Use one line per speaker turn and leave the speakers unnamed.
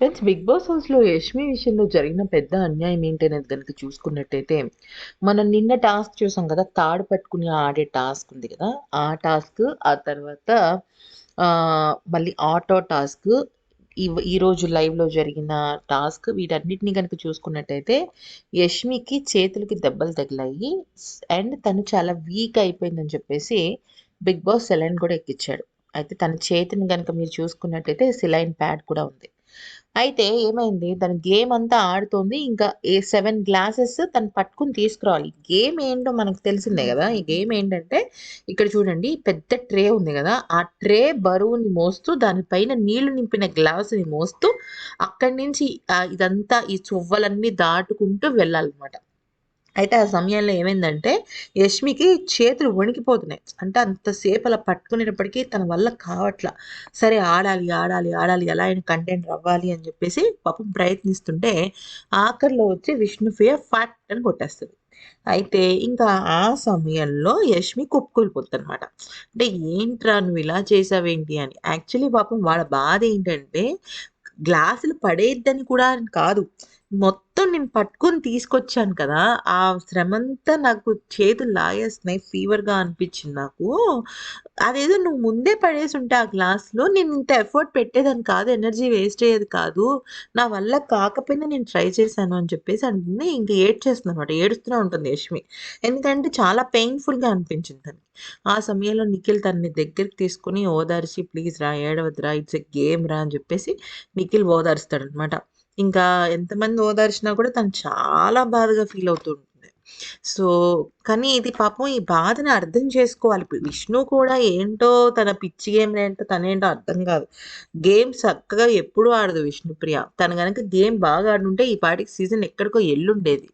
Friends big boss హౌస్లో యష్మి విషయంలో జరిగిన పెద్ద అన్యాయం ఏంటనేది కనుక చూసుకున్నట్టయితే మనం నిన్న టాస్క్ చూసాం కదా తాడు పట్టుకుని ఆడే టాస్క్ ఉంది కదా ఆ టాస్క్ ఆ తర్వాత మళ్ళీ ఆటో టాస్క్ ఈ ఈరోజు లైవ్లో జరిగిన టాస్క్ వీటన్నిటిని కనుక చూసుకున్నట్టయితే యష్మికి చేతులకి దెబ్బలు తగిలాయి అండ్ తను చాలా వీక్ అయిపోయిందని చెప్పేసి బిగ్ బాస్ సెలైన్ కూడా ఎక్కించాడు అయితే తన చేతిని కనుక మీరు చూసుకున్నట్టయితే సిలైన్ ప్యాడ్ కూడా ఉంది. అయితే ఏమైంది? తన గేమ్ అంతా ఆడుతోంది. ఇంకా ఏ సెవెన్ గ్లాసెస్ తను పట్టుకుని తీసుకురావాలి. గేమ్ ఏంటో మనకు తెలిసిందే కదా. ఈ గేమ్ ఏంటంటే ఇక్కడ చూడండి పెద్ద ట్రే ఉంది కదా. ఆ ట్రే బరువుని మోస్తూ దానిపైన నీళ్ళు నింపిన గ్లాసుని మోస్తూ అక్కడి నుంచి ఇదంతా ఈ చువ్వలన్నీ దాటుకుంటూ వెళ్ళాలన్నమాట. అయితే ఆ సమయంలో ఏమైందంటే యష్మికి చేతులు వణికిపోతున్నాయి. అంటే అంతసేపు అలా పట్టుకునేటప్పటికీ తన వల్ల కావట్లా. సరే ఆడాలి ఆడాలి ఆడాలి ఎలా అయినా కంటెంట్ అవ్వాలి అని చెప్పేసి పాపం ప్రయత్నిస్తుంటే ఆఖరిలో వచ్చి విష్ణుప్రియ ఫాట్ అని కొట్టేస్తుంది. అయితే ఇంకా ఆ సమయంలో యష్మి కుప్పుకూలిపోతుంది అనమాట అంటే ఏంట్రా నువ్వు ఇలా చేసావేంటి అని. యాక్చువల్లీ పాపం వాళ్ళ బాధ ఏంటంటే గ్లాసులు పడేద్దని కూడా కాదు. మొత్తం నేను పట్టుకొని తీసుకొచ్చాను కదా ఆ శ్రమంతా నాకు చేతులు లాగేస్తున్నాయి ఫీవర్గా అనిపించింది నాకు. అదేదో నువ్వు ముందే పడేసి ఉంటే ఆ గ్లాస్లో నేను ఇంత ఎఫర్ట్ పెట్టేదాన్ని కాదు ఎనర్జీ వేస్ట్ అయ్యేది కాదు. నా వల్ల కాకపోయినా నేను ట్రై చేశాను అని చెప్పేసి అంటుంది. ఇంక ఏడ్చేస్తుంది అనమాట ఏడుస్తూనే ఉంటుంది యష్మి ఎందుకంటే చాలా పెయిన్ఫుల్గా అనిపించింది తనకి. ఆ సమయంలో నిఖిల్ తనని దగ్గరికి తీసుకుని ఓదార్చి ప్లీజ్ రా ఏడవద్దురా ఇట్స్ ఎ గేమ్ రా అని చెప్పేసి నిఖిల్ ఓదారుస్తాడు అనమాట ఇంకా ఎంతమంది ఓదార్చినా కూడా తను చాలా బాధగా ఫీల్ అవుతూ ఉంటుంది. సో కానీ ఇది పాపం ఈ బాధని అర్థం చేసుకోవాలి. విష్ణు కూడా ఏంటో తన పిచ్చి గేమ్ ఏంటో తనేంటో అర్థం కాదు. గేమ్ చక్కగా ఎప్పుడూ ఆడదు విష్ణుప్రియ. తను కనుక గేమ్ బాగా ఆడుంటే ఈ పాటికి సీజన్ ఎక్కడికో ఎల్లుండేది.